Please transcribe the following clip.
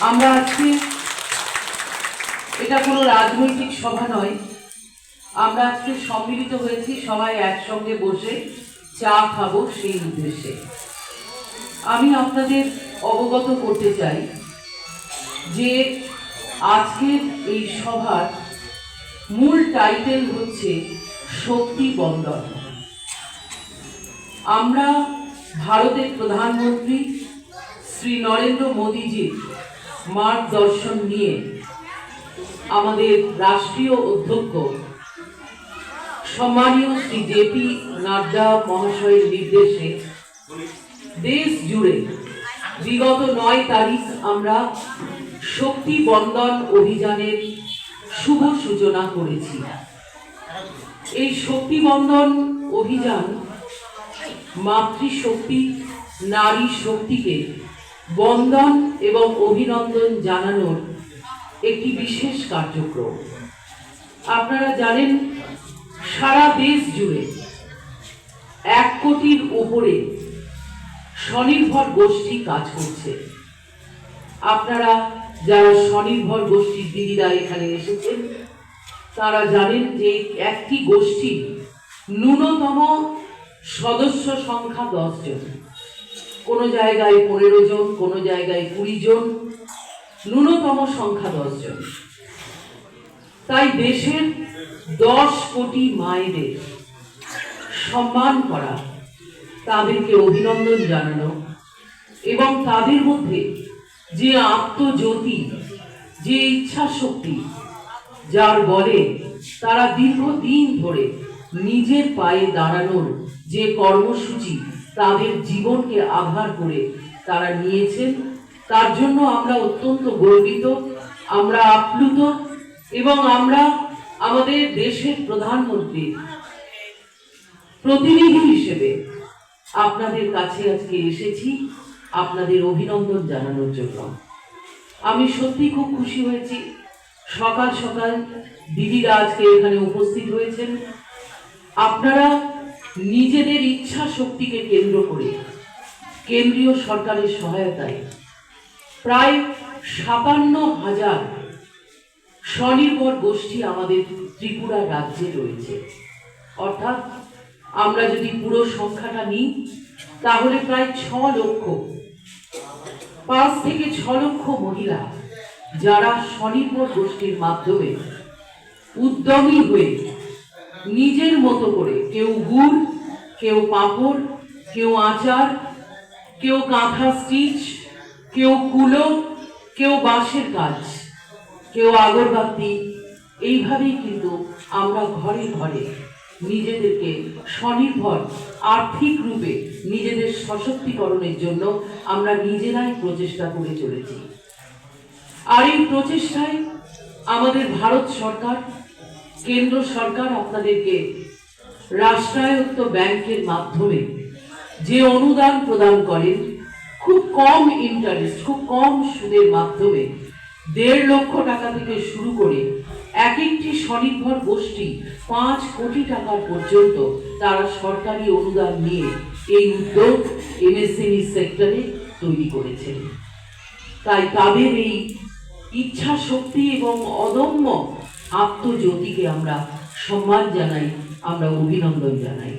আমরা আজকে এটা কোনো রাজনৈতিক সভা নয়। আমরা আজকে সম্মিলিত হয়েছি সবাই একসঙ্গে বসে চা খাব সেই উদ্দেশ্যে। আমি আপনাদের অবগত করতে চাই যে আজকের এই সভার মূল টাইটেল হচ্ছে শক্তি বন্দর আমরা ভারতের প্রধানমন্ত্রী শ্রী নরেন্দ্র মোদীজির মার্গদর্শন নিয়ে আমাদের রাষ্ট্রীয় অধ্যক্ষ, সম্মানীয় শ্রী জেপি নাড্ডা মহাশয়ের নির্দেশে দেশ জুড়ে বিগত নয় তারিখ আমরা শক্তি বন্দন অভিযানের শুভ সূচনা করেছি। এই শক্তি বন্দন অভিযান মাতৃশক্তি, নারী শক্তিকে বন্দন এবং অভিনন্দন জানানোর একটি বিশেষ কার্যক্রম। আপনারা জানেন, সারা দেশ জুড়ে এক কোটির উপরে স্বনির্ভর গোষ্ঠী কাজ করছে। আপনারা যারা স্বনির্ভর গোষ্ঠীর দিদিরা এখানে এসেছেন, তারা জানেন যে একটি গোষ্ঠী ন্যূনতম সদস্য সংখ্যা দশ জন। কোনো জায়গায় পনেরো জন, কোনো জায়গায় কুড়ি জন, ন্যূনতম সংখ্যা দশ জন। তাই দেশের দশ কোটি মায়েদের সম্মান করা, তাদেরকে অভিনন্দন জানানো এবং তাদের মধ্যে যে আত্মজ্যোতি, যে ইচ্ছা শক্তি যার বলে তারা দীর্ঘদিন ধরে নিজের পায়ে দাঁড়ানোর যে কর্মসূচি তাদের জীবনকে আধার করে তারা নিয়েছেন। তার জন্য আমরা অত্যন্ত গর্বিত, আমরা আপ্লুত এবং আমরা আমাদের দেশের প্রধানমন্ত্রী, প্রতিনিধি হিসেবে আপনাদের কাছে আজকে এসেছি, আপনাদের অভিনন্দন জানানোর জন্য। আমি সত্যি খুব খুশি হয়েছি। সকাল সকাল দিদিরা আজকে এখানে উপস্থিত হয়েছেন। আপনারা নিজেদের ইচ্ছা শক্তিকে কেন্দ্র করে কেন্দ্রীয় সরকারের সহায়তায় প্রায় সাতান্ন হাজার স্বনির্ভর গোষ্ঠী আমাদের ত্রিপুরা রাজ্যে রয়েছে। অর্থাৎ আমরা যদি পুরো সংখ্যাটা নিই, তাহলে প্রায় ছ লক্ষ, পাঁচ থেকে ছ লক্ষ মহিলা যারা স্বনির্ভর গোষ্ঠীর মাধ্যমে উদ্যমী হয়ে নিজের মতো করে, কেউ গুড়, কেউ পাঁপড়, কেউ আচার, কেউ কাঁথা স্টিচ, কেউ কুলো, কেউ বাঁশের কাজ, কেউ আগরবাতি। এইভাবেই কিন্তু আমরা ঘরে ঘরে নিজেদেরকে স্বনির্ভর, আর্থিক রূপে নিজেদের সশক্তিকরণের জন্য আমরা নিজেরাই প্রচেষ্টা করে চলেছি। আর এই প্রচেষ্টায় আমাদের ভারত সরকার কেন্দ্র সরকার আপনাদেরকে রাষ্ট্রায়ত্ত ব্যাংকের মাধ্যমে যে অনুদান প্রদান করেন খুব কম ইন্টারেস্ট খুব কম সুদের মাধ্যমে দেড় লক্ষ টাকা থেকে শুরু করে এক একটি স্বনির্ভর গোষ্ঠী পাঁচ কোটি টাকার পর্যন্ত তারা সরকারি অনুদান নিয়ে এই উদ্যোগ এমএসএমই সেক্টরে তৈরি করেছেন তাই তাদের এই ইচ্ছা শক্তি এবং অদম্য আত্মজ্যোতিকে আমরা সম্মান জানাই আমরা অভিনন্দন জানাই।